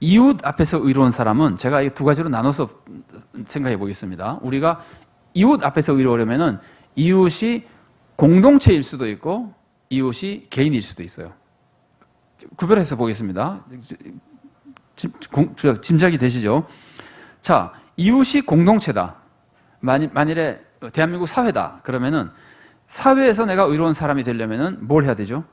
이웃 앞에서 의로운 사람은 제가 이 두 가지로 나눠서 생각해 보겠습니다. 우리가 이웃 앞에서 의로우려면은 이웃이 공동체일 수도 있고 이웃이 개인일 수도 있어요. 구별해서 보겠습니다. 짐, 공- 저, 짐작이 되시죠? 자, 이웃이 공동체다. 만일, 만일에 대한민국 사회다. 그러면은 사회에서 내가 의로운 사람이 되려면은 뭘 해야 되죠?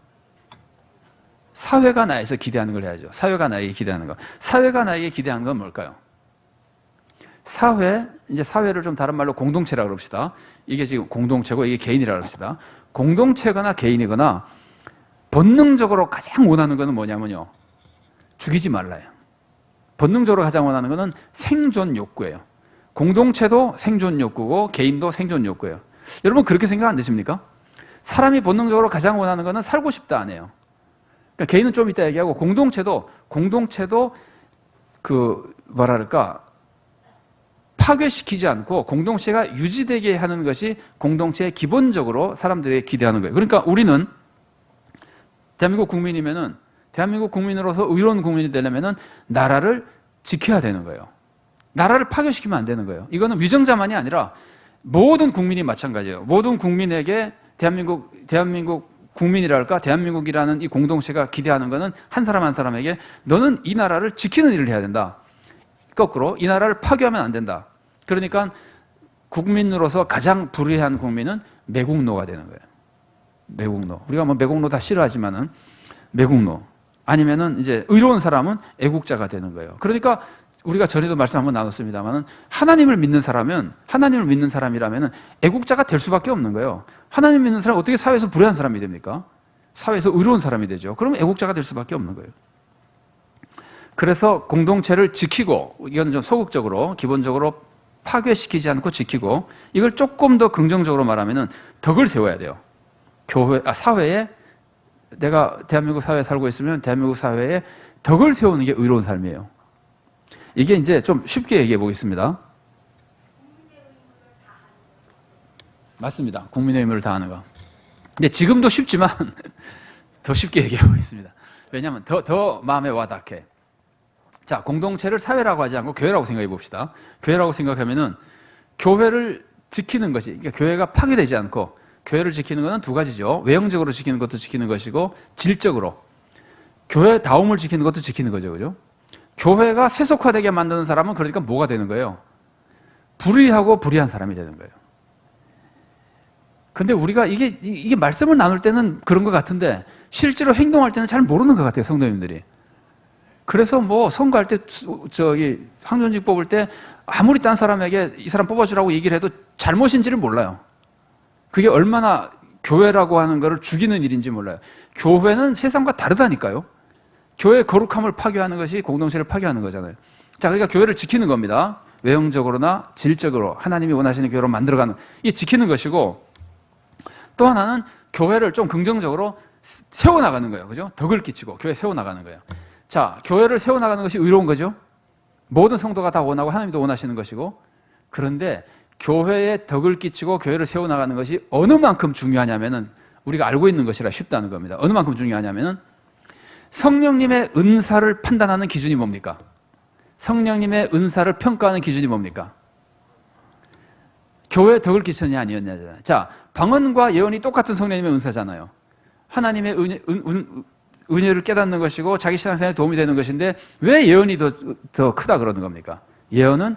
사회가 나에서 기대하는 걸 해야죠. 사회가 나에게 기대하는 거. 사회가 나에게 기대하는 건 뭘까요? 사회, 이제 사회를 좀 다른 말로 공동체라고 그럽시다. 이게 지금 공동체고 이게 개인이라고 그럽시다. 공동체거나 개인이거나 본능적으로 가장 원하는 거는 뭐냐면요. 죽이지 말라요. 본능적으로 가장 원하는 거는 생존 욕구예요. 공동체도 생존 욕구고 개인도 생존 욕구예요. 여러분 그렇게 생각 안 되십니까? 사람이 본능적으로 가장 원하는 거는 살고 싶다 안 해요. 그러니까 개인은 좀 이따 얘기하고 공동체도 공동체도 그 뭐랄까 파괴시키지 않고 공동체가 유지되게 하는 것이 공동체의 기본적으로 사람들이 기대하는 거예요. 그러니까 우리는 대한민국 국민이면은 대한민국 국민으로서 의로운 국민이 되려면은 나라를 지켜야 되는 거예요. 나라를 파괴시키면 안 되는 거예요. 이거는 위정자만이 아니라 모든 국민이 마찬가지예요. 모든 국민에게 대한민국 대한민국 국민이랄까 대한민국이라는 이 공동체가 기대하는 거는 한 사람 한 사람에게 너는 이 나라를 지키는 일을 해야 된다. 거꾸로 이 나라를 파괴하면 안 된다. 그러니까 국민으로서 가장 불의한 국민은 매국노가 되는 거예요. 매국노. 우리가 뭐 매국노 다 싫어하지만은 매국노. 아니면은 이제 의로운 사람은 애국자가 되는 거예요. 그러니까 우리가 전에도 말씀 한번 나눴습니다만은 하나님을 믿는 사람은 하나님을 믿는 사람이라면은 애국자가 될 수밖에 없는 거예요. 하나님 믿는 사람 어떻게 사회에서 불의한 사람이 됩니까? 사회에서 의로운 사람이 되죠. 그러면 애국자가 될 수밖에 없는 거예요. 그래서 공동체를 지키고 이건 좀 소극적으로 기본적으로 파괴시키지 않고 지키고 이걸 조금 더 긍정적으로 말하면은 덕을 세워야 돼요. 교회 아 사회에 내가 대한민국 사회에 살고 있으면 대한민국 사회에 덕을 세우는 게 의로운 삶이에요. 이게 이제 좀 쉽게 얘기해 보겠습니다. 맞습니다. 국민의 의무를 다하는 거. 근데 지금도 쉽지만 더 쉽게 얘기해 보겠습니다. 왜냐하면 더, 더 마음에 와닿게. 자, 공동체를 사회라고 하지 않고 교회라고 생각해 봅시다. 교회라고 생각하면은 교회를 지키는 것이, 그러니까 교회가 파괴되지 않고 교회를 지키는 것은 두 가지죠. 외형적으로 지키는 것도 지키는 것이고 질적으로 교회 다움을 지키는 것도 지키는 거죠. 그죠? 교회가 세속화되게 만드는 사람은 그러니까 뭐가 되는 거예요? 불의하고 불의한 사람이 되는 거예요. 근데 우리가 이게, 이게 말씀을 나눌 때는 그런 것 같은데 실제로 행동할 때는 잘 모르는 것 같아요, 성도님들이. 그래서 뭐 선거할 때 저기 항존직 뽑을 때 아무리 딴 사람에게 이 사람 뽑아주라고 얘기를 해도 잘못인지를 몰라요. 그게 얼마나 교회라고 하는 것을 죽이는 일인지 몰라요. 교회는 세상과 다르다니까요. 교회 거룩함을 파괴하는 것이 공동체를 파괴하는 거잖아요. 자, 그러니까 교회를 지키는 겁니다. 외형적으로나 질적으로 하나님이 원하시는 교회로 만들어가는 이 지키는 것이고 또 하나는 교회를 좀 긍정적으로 세워나가는 거예요. 그죠? 덕을 끼치고 교회 세워나가는 거예요. 자, 교회를 세워나가는 것이 의로운 거죠? 모든 성도가 다 원하고 하나님도 원하시는 것이고 그런데 교회에 덕을 끼치고 교회를 세워나가는 것이 어느 만큼 중요하냐면은 우리가 알고 있는 것이라 쉽다는 겁니다. 어느 만큼 중요하냐면은 성령님의 은사를 판단하는 기준이 뭡니까? 성령님의 은사를 평가하는 기준이 뭡니까? 교회에 덕을 끼쳤냐 아니었냐잖아요. 자, 방언과 예언이 똑같은 성령님의 은사잖아요. 하나님의 은혜, 은, 은, 은 혜를 깨닫는 것이고 자기 신앙생활에 도움이 되는 것인데 왜 예언이 더, 더 크다 그러는 겁니까? 예언은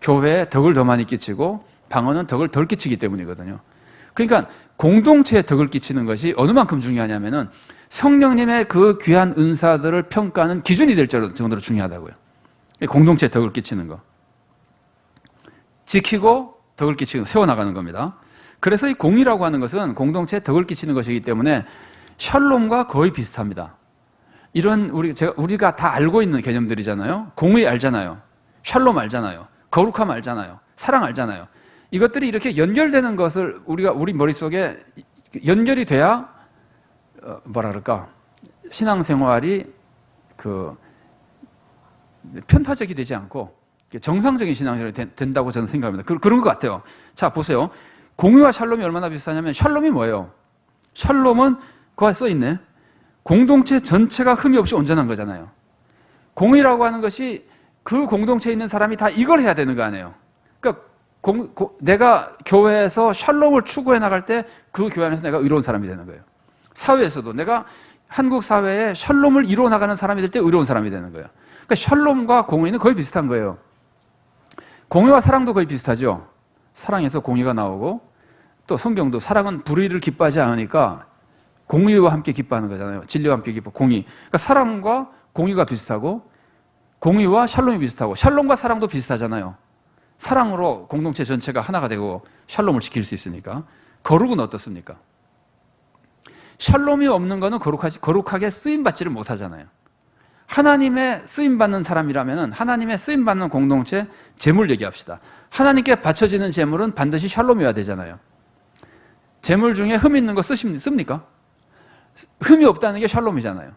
교회에 덕을 더 많이 끼치고 방언은 덕을 덜 끼치기 때문이거든요. 그러니까 공동체에 덕을 끼치는 것이 어느 만큼 중요하냐면은 성령님의 그 귀한 은사들을 평가하는 기준이 될 정도로 중요하다고요. 공동체에 덕을 끼치는 거. 지키고 덕을 끼치고 세워나가는 겁니다. 그래서 이 공이라고 하는 것은 공동체에 덕을 끼치는 것이기 때문에 샬롬과 거의 비슷합니다. 이런 우리 제가 우리가 다 알고 있는 개념들이잖아요. 공의 알잖아요. 샬롬 알잖아요. 거룩함 알잖아요. 사랑 알잖아요. 이것들이 이렇게 연결되는 것을 우리가 우리 머릿속에 연결이 돼야 어, 뭐라 그럴까? 신앙생활이 그 편파적이 되지 않고 정상적인 신앙생활이 된 다고 저는 생각합니다. 그, 그런 것 같아요. 자, 보세요. 공의와 샬롬이 얼마나 비슷하냐면 샬롬이 뭐예요? 샬롬은 그거 써 있네. 공동체 전체가 흠이 없이 온전한 거잖아요. 공의라고 하는 것이 그 공동체에 있는 사람이 다 이걸 해야 되는 거 아니에요. 그러니까 공- 고- 내가 교회에서 샬롬을 추구해 나갈 때 그 교회 안에서 내가 의로운 사람이 되는 거예요. 사회에서도 내가 한국 사회에 샬롬을 이루어 나가는 사람이 될 때 의로운 사람이 되는 거예요. 그러니까 샬롬과 공의는 거의 비슷한 거예요. 공의와 사랑도 거의 비슷하죠. 사랑에서 공의가 나오고 또 성경도 사랑은 불의를 기뻐하지 않으니까 공의와 함께 기뻐하는 거잖아요. 진리와 함께 기뻐. 공의. 그러니까 사랑과 공의가 비슷하고 공의와 샬롬이 비슷하고 샬롬과 사랑도 비슷하잖아요. 사랑으로 공동체 전체가 하나가 되고 샬롬을 지킬 수 있으니까. 거룩은 어떻습니까? 샬롬이 없는 거는 거룩하지, 거룩하게 쓰임 받지를 못하잖아요. 하나님의 쓰임 받는 사람이라면 하나님의 쓰임 받는 공동체 재물 얘기합시다. 하나님께 바쳐지는 재물은 반드시 샬롬이어야 되잖아요. 재물 중에 흠 있는 거 쓰십- 씁니까? 흠이 없다는 게 샬롬이잖아요.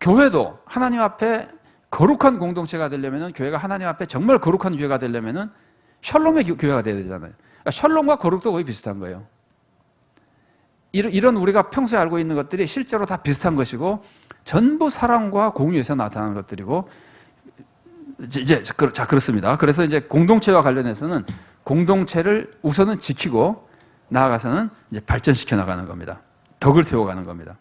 교회도 하나님 앞에 거룩한 공동체가 되려면 교회가 하나님 앞에 정말 거룩한 교회가 되려면 샬롬의 교- 교회가 돼야 되잖아요. 그러니까 샬롬과 거룩도 거의 비슷한 거예요. 이런- 우리가 평소에 알고 있는 것들이 실제로 다 비슷한 것이고 전부 사랑과 공유에서 나타나는 것들이고 이제- 자 그렇습니다. 그래서 이제 공동체와 관련해서는 공동체를 우선은 지키고 나아가서는 이제 발전시켜 나가는 겁니다. 덕을 세워가는 겁니다.